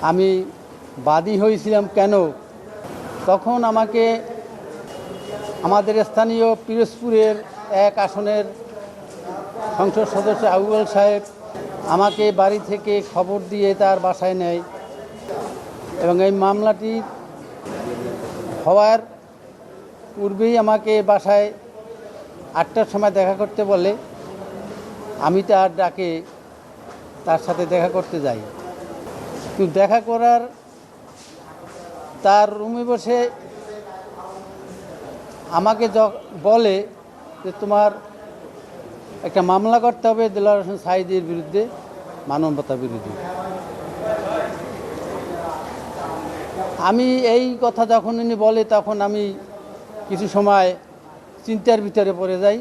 আমি বাদী হয়েছিলাম কেন? তখন আমাকে আমাদের স্থানীয় পিরোজপুরের এক আসনের সংসদ সদস্য আবুল সাহেব আমাকে বাড়ি থেকে খবর দিয়ে তার বাসায় নেয় এবং এই মামলাটি হওয়ার পূর্বেই আমাকে বাসায় আটটার সময় দেখা করতে বলে, আমি তার ডাকে তার সাথে দেখা করতে যাই। দেখা করার তার রুমে বসে আমাকে বলে যে তোমার একটা মামলা করতে হবে দিলার হোসেন সাইদের বিরুদ্ধে, মানবতা বিরোধী। আমি এই কথা যখন উনি বলে তখন আমি কিছু সময় চিন্তার ভিতরে পড়ে যাই।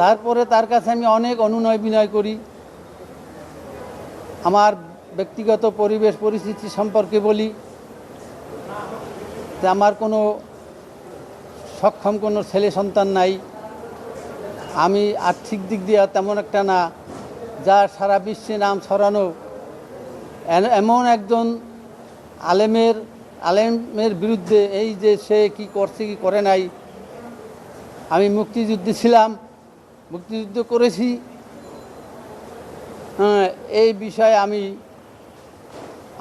তারপরে তার কাছে আমি অনেক অনুনয় বিনয় করি। আমার ব্যক্তিগত পরিবেশ, পরিস্থিতি সম্পর্কে বলি যে আমার কোনো সক্ষম কোনো ছেলে সন্তান নাই। আমি আর্থিক দিক দিয়ে তেমন একটা না, যা সারা বিশ্বে নাম ছড়ানো। এমন একজন আলেমের আলেমের বিরুদ্ধে এই যে সে কি করছে, কি করে নাই। আমি মুক্তিযুদ্ধে ছিলাম, মুক্তিযুদ্ধ করেছি। এই বিষয়ে আমি,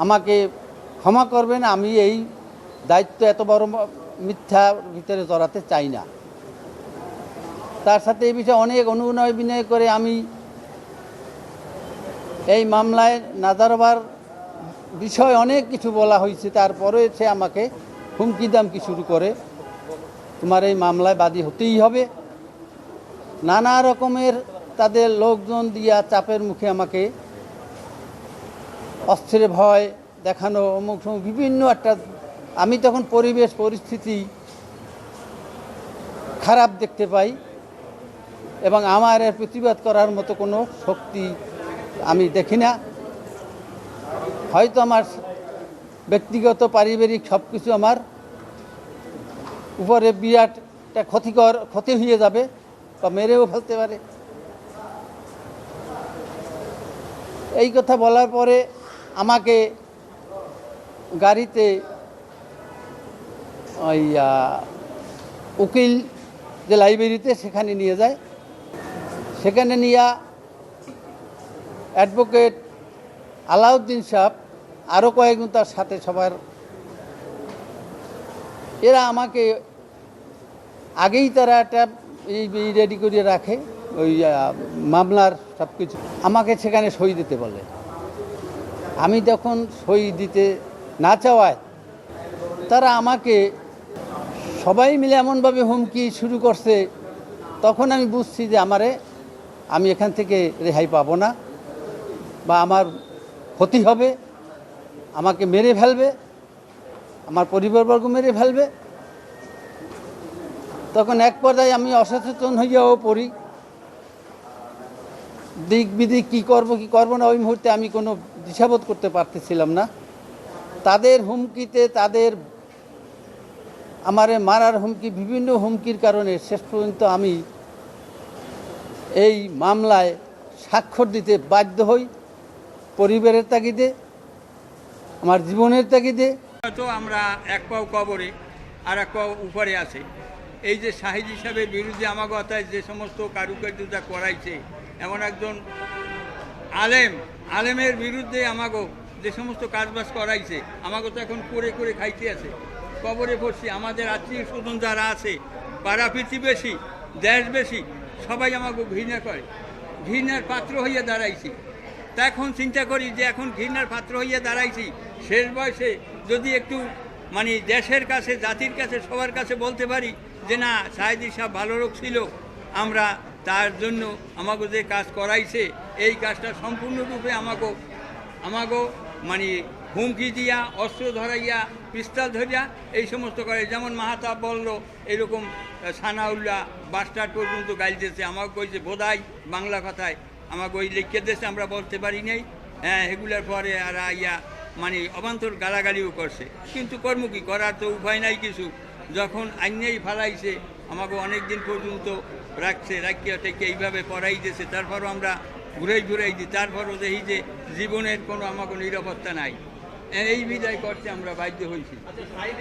আমাকে ক্ষমা করবেন, আমি এই দায়িত্ব এত বড় মিথ্যার ভিতরে জড়াতে চাই না। তার সাথে এই বিষয়ে অনেক অনুনয় বিনয় করে আমি এই মামলায় নাজারবার বিষয় অনেক কিছু বলা হয়েছে, তারপরে সে আমাকে হুমকি দামকি শুরু করে। তোমার এই মামলায় বাদী হতেই হবে। নানা রকমের তাদের লোকজন দিয়া চাপের মুখে আমাকে অস্ত্রের ভয় দেখানো, অমুক বিভিন্ন একটা, আমি তখন পরিবেশ, পরিস্থিতি খারাপ দেখতে পাই এবং আমার এর প্রতিবাদ করার মতো কোনো শক্তি আমি দেখি না। হয়তো আমার ব্যক্তিগত, পারিবারিক সব কিছু আমার উপরে বিরাট একটা ক্ষতিকর, ক্ষতি হয়ে যাবে বা মেরেও ফেলতে পারে। এই কথা বলার পরে আমাকে গাড়িতে ওই উকিল যে লাইব্রেরিতে সেখানে নিয়ে যায়। সেখানে নিয়ে অ্যাডভোকেট আলাউদ্দিন সাহেব আরও কয়েকজন তার সাথে সবার এরা আমাকে আগেই তারা একটা রেডি করে রাখে। ওই মামলার সব কিছু আমাকে সেখানে সই দিতে বলে। আমি যখন সই দিতে না চাওয়ায়, তারা আমাকে সবাই মিলে এমনভাবে হুমকি শুরু করছে, তখন আমি বুঝছি যে আমারে, আমি এখান থেকে রেহাই পাবো না, বা আমার ক্ষতি হবে, আমাকে মেরে ফেলবে, আমার পরিবারবর্গ মেরে ফেলবে। তখন এক পর্যায়ে আমি অসচেতন হইয়াও পড়ি। দিক বিদিক কী করব, কি করব না, ওই মুহূর্তে আমি কোনো দিশাবোধ করতে পারতেছিলাম না। তাদের হুমকিতে, তাদের আমারে মারার হুমকি, বিভিন্ন হুমকির কারণে শেষ পর্যন্ত আমি এই মামলায় স্বাক্ষর দিতে বাধ্য হই পরিবারের তাগিদে, আমার জীবনের তাগিদে। হয়তো আমরা এক পাও কবরে আর এক পাও উপরে আছে। এই যে শাহিদ হিসাবের বিরুদ্ধে আমাগতায় যে সমস্ত কারুকার্যতা করাইছে এমন একজন আলেম, আলেমের বিরুদ্ধে আমাকে যে সমস্ত কাজবাজ করাইছে আমাকে তো এখন করে করে খাইতে আছে। কবরে পড়ছি, আমাদের আত্মীয় স্বজন যারা আছে, পাড়া প্রতিবেশী দেশ বেশি সবাই আমাকে ঘৃণা করে। ঘৃণার পাত্র হইয়া দাঁড়াইছি। তা এখন চিন্তা করি যে এখন ঘৃণার পাত্র হইয়া দাঁড়াইছি, শেষ বয়সে যদি একটু মানে দেশের কাছে, জাতির কাছে, সবার কাছে বলতে পারি যে, না সাহেদি সাহেব ভালো লোক ছিল, আমরা তার জন্য আমাকে যে কাজ করাইছে এই কাজটা সম্পূর্ণরূপে আমাকে আমাকে মানে হুমকি দিয়া অস্ত্র ধরাইয়া পিস্তল ধরিয়া এই সমস্ত করে। যেমন মাহাতাব বলল এরকম আহ, সানাউল্লাহ বাস্টার পর্যন্ত গাইতেছে আমাকে কইছে বোধাই বাংলা কথায় আমাকে ওই লিখে দিয়েছে আমরা বলতে পারি নাই। হ্যাঁ এগুলার পরে আর ইয়া মানে অবান্তর গালাগালিও করছে। কিন্তু কর্ম কি? করার তো উপায় নাই কিছু। যখন আইনেই ফালাইছে আমাকে অনেক দিন পর্যন্ত রাখছে, রাখিয়া থেকে এইভাবে পড়াই দিয়েছে। তারপরও আমরা ঘুরেই ঘুরেই দিই। তারপরও দেখি যে জীবনের কোনো আমাকে নিরাপত্তা নাই। এই বিদায় করতে আমরা বাধ্য হয়েছি।